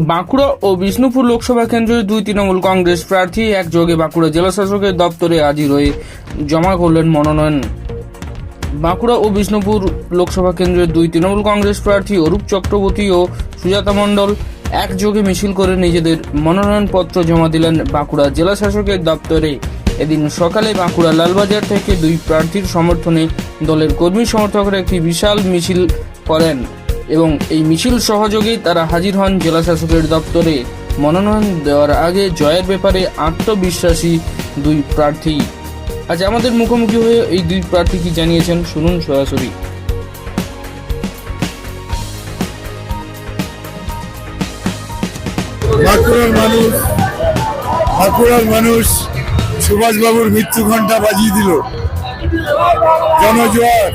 বাঁকুড়া ও বিষ্ণুপুর লোকসভা কেন্দ্রের দুই তৃণমূল কংগ্রেস প্রার্থী, একযোগে বাঁকুড়া জেলা শাসকের দপ্তরে হাজির হয়ে জমা করলেন মনোনয়ন। বাঁকুড়া ও বিষ্ণুপুর লোকসভা কেন্দ্রের দুই তৃণমূল কংগ্রেস প্রার্থী অরূপ চক্রবর্তী ও সুজাতা মণ্ডল একযোগে মিছিল করে নিজেদের মনোনয়নপত্র জমা দিলেন বাঁকুড়া জেলা শাসকের দপ্তরে। এদিন সকালে বাঁকুড়া লালবাজার থেকে দুই প্রার্থীর সমর্থনে দলের কর্মী সমর্থকরা একটি বিশাল মিছিল করেন। এবং এই মিছিল সহযোগেই তারা হাজির হন জেলা শাসকের দপ্তরে। মনোনয়ন দেওয়ার আগে জয়ের ব্যাপারে আত্মবিশ্বাসী দুই প্রার্থী। আজ আমাদের মুখোমুখি হয়ে এই দুই প্রার্থী কি জানিয়েছেন? শুনুন সরাসরি। মানুষ, বাঁকুড়ার মানুষ সুভাষবাবুর মৃত্যু ঘণ্টা বাজিয়ে দিল। জনজোয়ার।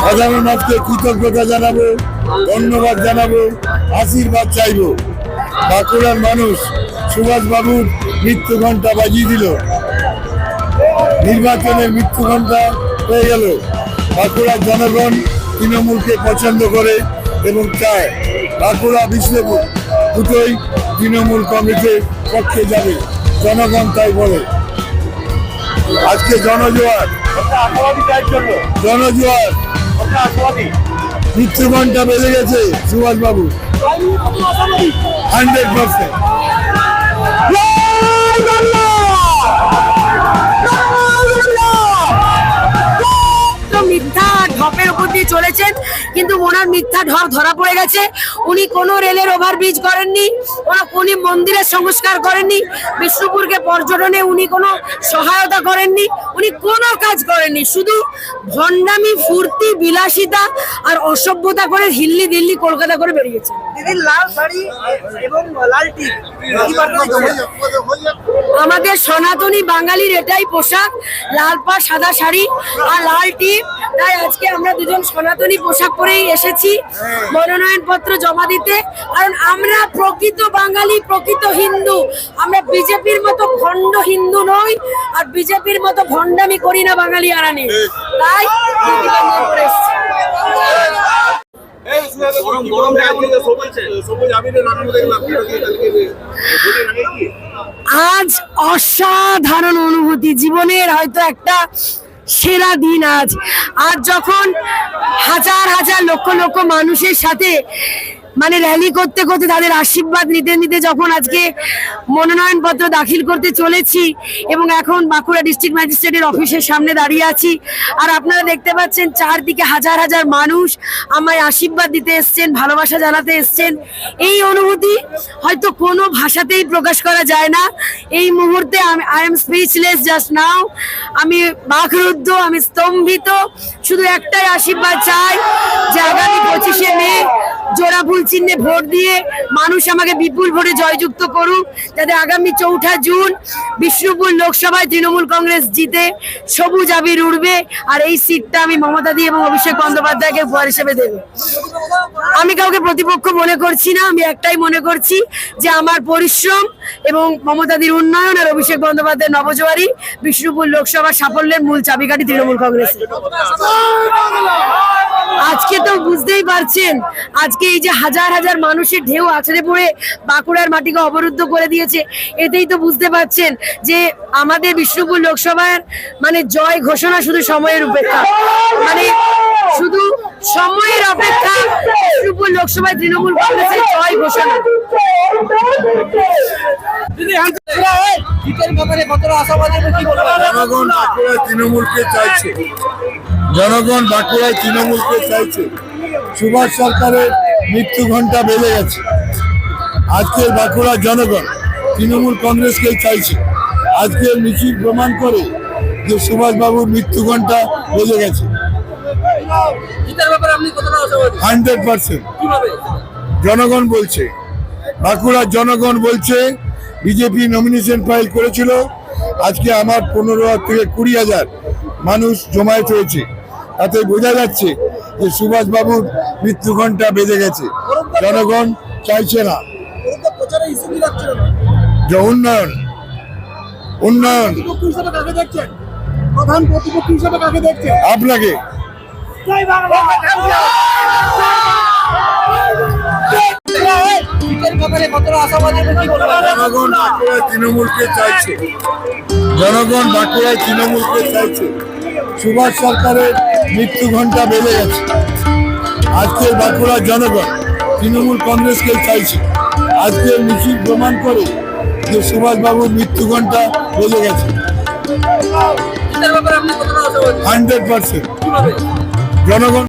সাধারণ মানুষকে কৃতজ্ঞতা জানাব, ধন্যবাদ জানাব, আশীর্বাদ চাইব। বাঁকুড়ার মানুষ সুভাষবাবুর মৃত্যু ঘণ্টা বাজিয়ে দিল। নির্বাচনের মৃত্যু ঘণ্টা হয়ে গেল। বাঁকুড়ার জনগণ তৃণমূলকে পছন্দ করে এবং চায় বাঁকুড়া বিষ্ণুপুর দুটোই তৃণমূল কংগ্রেসের পক্ষে যাবে। জনগণ তাই বলে। আজকে জনজোয়ার জনজোয়ার মৃত্যু ঘণ্টা বেড়ে গেছে সুভাষবাবু। Hundred percent. দিয়ে চলেছেন কিন্তু ওনার মিথ্যা ঢপ ধরা পড়ে গেছে। উনি কোনো রেলের ওভারব্রিজ করেননি কোন মন্দিরের সংস্কার করেননি বিষ্ণুপুরকে পর্যটনে উনি কোনো সহায়তা করেননি উনি কোনো কাজ করেননি। শুধু ভণ্ডামি ফুর্তি বিলাসিতা আর অসভ্যতা করে হিল্লি দিল্লি কলকাতা করে বেরিয়েছে। দিদির লাল শাড়ি এবং লাল টিপ কি বার্তা দিচ্ছেন? আমাদের সনাতনী বাঙালির এটাই পোশাক লাল পা সাদা শাড়ি আর লাল টিপ। তাই আজকে আমরা দুজন সনাতনী পোশাক পরেই এসেছি মনোনয়ন পত্র জমা দিতে। কারণ আমরা প্রকৃত বাঙালি প্রকৃত হিন্দু। আমরা বিজেপির মতো ভণ্ড হিন্দু নই আর বিজেপির মতো ভণ্ডামি করি না বাঙালি আরানি তাই দেখলাম। আজ অসাধারণ অনুভূতি। জীবনের হয়তো একটা সেরা দিন আজ। আর যখন হাজার হাজার লক্ষ লক্ষ মানুষের সাথে মানে র্যালি করতে করতে তাদের আশীর্বাদ নিতে নিতে যখন আজকে মনোনয়ন পত্র দাখিল করতে চলেছি এবং এখন বাঁকুড়া ডিস্ট্রিক্ট ম্যাজিস্ট্রেটের অফিসের সামনে দাঁড়িয়ে আছি। আর আপনারা দেখতে পাচ্ছেন চারদিকে হাজার হাজার মানুষ আমায় আশীর্বাদ দিতে এসছেন, ভালোবাসা জানাতে এসছেন। এই অনুভূতি হয়তো কোনো ভাষাতেই প্রকাশ করা যায় না। এই মুহূর্তে আমি I am speechless just now আমি বাকরুদ্ধ, আমি স্তম্ভিত। শুধু একটাই আশীর্বাদ চাই, যে আগামী পঁচিশে ফুল চিহ্নে ভোট দিয়ে মানুষ আমাকে বিপুল ভোটে জয়যুক্ত করুক, যাতে আগামী চৌঠা জুন বিষ্ণুপুর লোকসভায় তৃণমূল কংগ্রেস জিতে সবুজ আবির উড়বে, আর এই সিটটা আমি মমতা দি এবং অভিষেক বন্দ্যোপাধ্যায়কে উপহার হিসেবে দেবো। আমি কাউকে প্রতিপক্ষ মনে করছি না, আমি একটাই মনে করছি যে আমার পরিশ্রম এবং মমতাদির উন্নয়ন আর অভিষেক বন্দ্যোপাধ্যায়ের নবজোয়ারি বিষ্ণুপুর লোকসভার সাফল্যের মূল চাবিকাঠি তৃণমূল কংগ্রেস আজকে তো বুঝতেই পারছেন, আজকে এই যে হাজার হাজার মানুষের ঢেউ আছড়ে পড়ে বাঁকুড়ার মাটিকে অবরুদ্ধ করে দিয়েছে, এতেই তো বুঝতে পারছেন যে আমাদের বিষ্ণুপুর লোকসভার মানে জয় ঘোষণা শুধু সময়ের উপেক্ষা। মানে শুধু সময়ের অপেক্ষা বিষ্ণুপুর লোকসভায় তৃণমূল কংগ্রেসের জয় ঘোষণা। জনগণ বাঁকুড়ায় তৃণমূলকে চাইছে। জনগণ বাঁকুড়ায় তৃণমূলকে সুভাষ সরকারের মৃত্যু ঘণ্টা বেড়ে গেছে। আজকের বাঁকুড়ার জনগণ তৃণমূল কংগ্রেসকেই চাইছে। আজকের মিছিল প্রমাণ করে যে সুভাষবাবুর মৃত্যু ঘণ্টা বেড়ে গেছে। জিতের ব্যাপারে আপনি কতটা আশাবাদী? Hundred percent. কীভাবে? জনগণ বলছে। বাঁকুড়ার জনগণ বলছে বিজেপি নমিনেশন ফাইল করেছিল। আজকে আমার পনেরো থেকে কুড়ি হাজার মানুষ জমায়েত হয়েছে। তাতে বোঝা যাচ্ছে যে সুভাষবাবুর মৃত্যু ঘণ্টা বেজে গেছে। জনগণ চাইছে না। যে উন্নয়ন উন্নয়ন। দেখছেন? আপনাকে। জয় বাংলা। জনগণ বাঁকুড়ায় তৃণমূলকে চাইছে। জনগণ বাঁকুড়ায় তৃণমূলকে চাইছে। সুভাষ সরকারের মৃত্যু ঘণ্টা বেড়ে গেছে। আজকের বাঁকুড়ার জনগণ তৃণমূল কংগ্রেসকে চাইছে। আজকের মিছিল প্রমাণ করে যে সুভাষবাবুর মৃত্যু ঘণ্টা বেড়ে গেছে। Hundred percent. কীভাবে জনগণ